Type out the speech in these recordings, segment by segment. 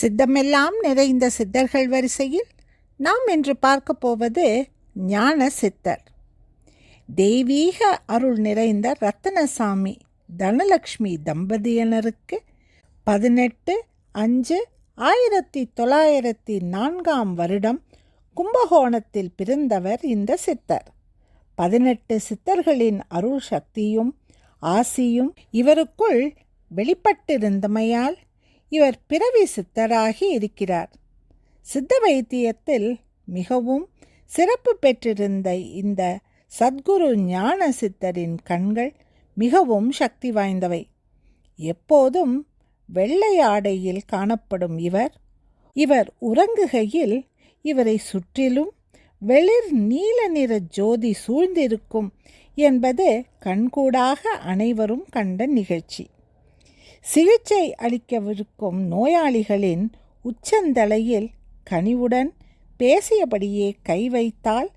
சித்தமெல்லாம் நிறைந்த சித்தர்கள் வரிசையில் நாம் இன்று பார்க்க போவது ஞான சித்தர். தெய்வீக அருள் நிறைந்த ரத்தனசாமி தனலக்ஷ்மி தம்பதியினருக்கு பதினெட்டு அஞ்சு ஆயிரத்தி தொள்ளாயிரத்தி நான்காம் வருடம் கும்பகோணத்தில் பிறந்தவர் இந்த சித்தர். பதினெட்டு சித்தர்களின் அருள் சக்தியும் ஆசியும் இவருக்குள் வெளிப்பட்டிருந்தமையால் இவர் பிறவி சித்தராகி இருக்கிறார். சித்த வைத்தியத்தில் மிகவும் சிறப்பு பெற்றிருந்த இந்த சத்குரு ஞான சித்தரின் கண்கள் மிகவும் சக்தி வாய்ந்தவை. எப்போதும் வெள்ளை ஆடையில் காணப்படும் இவர் இவர் உறங்குகையில் இவரை சுற்றிலும் வெளிர் நீல நிற ஜோதி சூழ்ந்திருக்கும் என்பது கண்கூடாக அனைவரும் கண்ட நிகழ்ச்சி. சிகிச்சை அளிக்கவிருக்கும் நோயாளிகளின் உச்சந்தலையில் கனிவுடன் பேசியபடியே கை வைத்தால்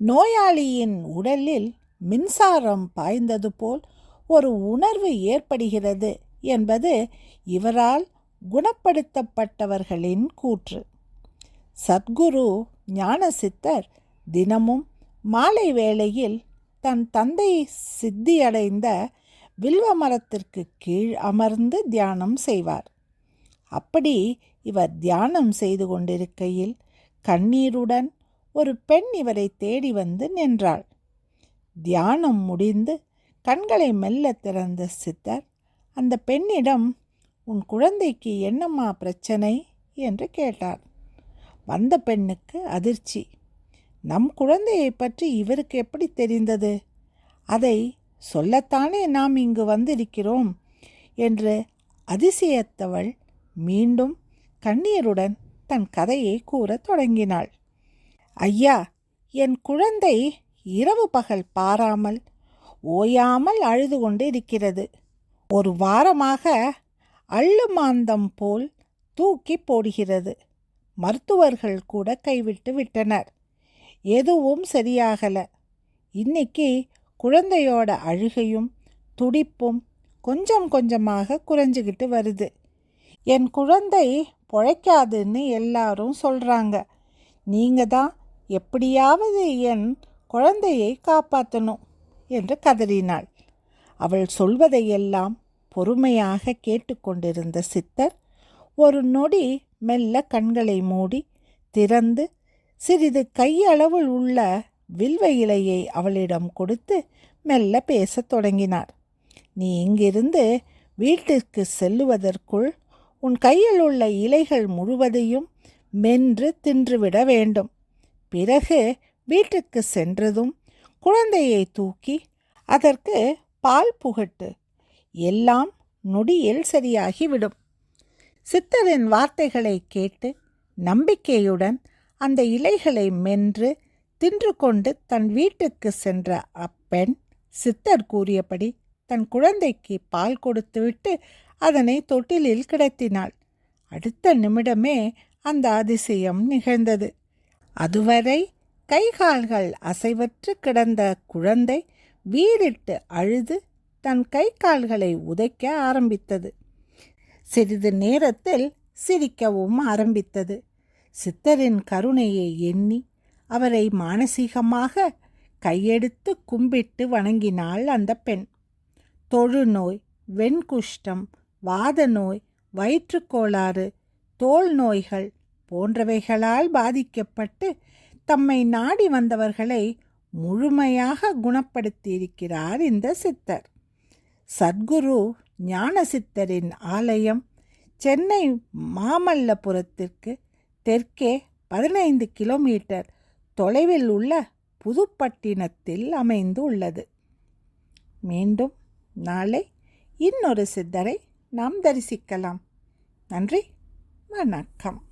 நோயாளியின் உடலில் மின்சாரம் பாய்ந்தது போல் ஒரு உணர்வு ஏற்படுகிறது என்பது இவரால் குணப்படுத்தப்பட்டவர்களின் கூற்று. சத்குரு ஞானசித்தர் தினமும் மாலை வேளையில் தன் தந்தை சித்தியடைந்த வில்வ மரத்திற்கு கீழ் அமர்ந்து தியானம் செய்வார். அப்படி இவர் தியானம் செய்து கொண்டிருக்கையில் கண்ணீருடன் ஒரு பெண் இவரை தேடி வந்து நின்றாள். தியானம் முடிந்து கண்களை மெல்ல திறந்த சித்தர் அந்த பெண்ணிடம் உன் குழந்தைக்கு என்னம்மா பிரச்சனை? என்று கேட்டார். வந்த பெண்ணுக்கு அதிர்ச்சி. நம் குழந்தையை பற்றி இவருக்கு எப்படி தெரிந்தது? அதை சொல்லத்தானே நாம் இங்கு வந்திருக்கிறோம்? என்று அதிசயத்தவள் மீண்டும் கண்ணீருடன் தன் கதையை கூறத் தொடங்கினாள். ஐயா என் குழந்தை இரவு பகல் பாராமல் ஓயாமல் அழுது கொண்டு இருக்கிறது ஒரு வாரமாக அள்ளுமாந்தம் போல் தூக்கி போடுகிறது. மருத்துவர்கள் கூட கைவிட்டு விட்டனர். எதுவும் சரியாகல. இன்னைக்கு குழந்தையோட அழுகையும் துடிப்பும் கொஞ்சம் கொஞ்சமாக குறைஞ்சிக்கிட்டு வருது. என் குழந்தை பொழைக்காதுன்னு எல்லாரும் சொல்கிறாங்க நீங்கள் தான் எப்படியாவது என் குழந்தையை காப்பாற்றணும் என்று கதறினாள். அவள் சொல்வதையெல்லாம் பொறுமையாக கேட்டுக்கொண்டிருந்த சித்தர் ஒரு நொடி மெல்ல கண்களை மூடி திறந்து சிறிது கையளவில் உள்ள வில்வ இலையை அவளிடம் கொடுத்து மெல்ல பேசத் தொடங்கினார். நீ இங்கிருந்து வீட்டிற்கு செல்லுவதற்குள் உன் கையில் உள்ள இலைகள் முழுவதையும் மென்று தின்றுவிட வேண்டும். பிறகு வீட்டுக்கு சென்றதும் குழந்தையை தூக்கி அதற்கு பால் புகட்டு. எல்லாம் நொடியில் சரியாகிவிடும். சித்தரின் வார்த்தைகளை கேட்டு நம்பிக்கையுடன் அந்த இலைகளை மென்று தின்று கொண்டு தன் வீட்டுக்கு சென்ற அப்பெண் சித்தர் கூறியபடி தன் குழந்தைக்கு பால் கொடுத்துவிட்டு அதனை தொட்டிலில் கிடத்தினாள். அடுத்த நிமிடமே அந்த அதிசயம் நிகழ்ந்தது. அதுவரை கைகால்கள் அசைவற்று கிடந்த குழந்தை வீறிட்டு அழுது தன் கை கால்களை உதைக்க ஆரம்பித்தது. சிறிது நேரத்தில் சிரிக்கவும் ஆரம்பித்தது. சித்தரின் கருணையை எண்ணி அவரை மானசீகமாக கையெடுத்து கும்பிட்டு வணங்கினாள் அந்த பெண். தொழுநோய் வெண்குஷ்டம் வாத நோய் வயிற்றுக்கோளாறு தோல் நோய்கள் போன்றவைகளால் பாதிக்கப்பட்டு தம்மை நாடி வந்தவர்களை முழுமையாக குணப்படுத்தியிருக்கிறார் இந்த சித்தர். சத்குரு ஞான சித்தரின் ஆலயம் சென்னை மாமல்லபுரத்திற்கு தெற்கே பதினைந்து கிலோமீட்டர் தொலைவில் உள்ள புதுப்பட்டினத்தில் அமைந்து உள்ளது மீண்டும் நாளை இன்னொரு சித்தரை நாம் தரிசிக்கலாம். நன்றி வணக்கம்.